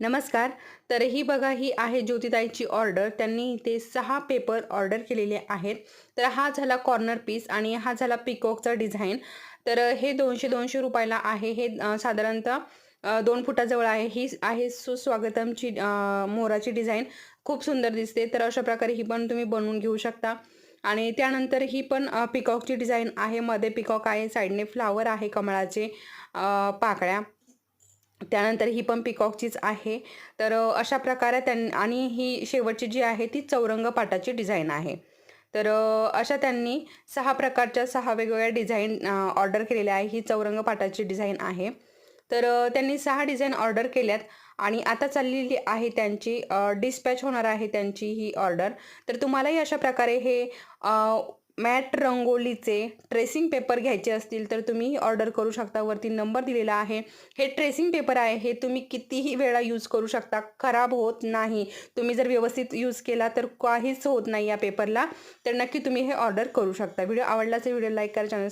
नमस्कार. तर ही बघा ही आहे ज्योतिताईची ऑर्डर त्यांनी इथे सहा पेपर ऑर्डर केलेले आहेत. तर हा झाला कॉर्नर पीस आणि हा झाला पिकॉकचा डिझाईन तर हे दोनशे दोनशे रुपयाला आहे. हे साधारणतः दोन फुटाजवळ आहे. ही आहे सुस्वागतमची मोराची डिझाईन खूप सुंदर दिसते. तर अशा प्रकारे ही पण तुम्ही बनवून घेऊ शकता. आणि त्यानंतर ही पण पिकॉकची डिझाईन आहे. मध्ये पिकॉक आहे. साईडने फ्लावर आहे कमळाचे पाकळ्या. त्यानंतर ही पण पिकॉकचीच आहे. तर अशा प्रकारे त्यां आणि ही शेवटची जी आहे ती चौरंग पाटाची डिझाईन आहे. तर अशा त्यांनी सहा प्रकारच्या सहा वेगवेगळ्या डिझाईन ऑर्डर केलेल्या आहे. ही चौरंग पाटाची डिझाईन आहे. तर त्यांनी सहा डिझाईन ऑर्डर केल्यात आणि आता चाललेली आहे त्यांची डिस्पॅच होणार आहे त्यांची ही ऑर्डर. तर तुम्हालाही अशा प्रकारे हे मॅट रंगोलीचे ट्रेसिंग पेपर घ्यायचे असतील तर तुम्ही ऑर्डर करू शकता. वरती नंबर दिलेला आहे. हे ट्रेसिंग पेपर आहे. हे तुम्ही कितीही वेळा यूज करू शकता. खराब होत नाही. तुम्ही जर व्यवस्थित यूज केला तर काहीच होत नाही या पेपरला. तर नक्की तुम्ही हे ऑर्डर करू शकता. व्हिडिओ आवडला तर व्हिडिओ लाईक करा चॅनल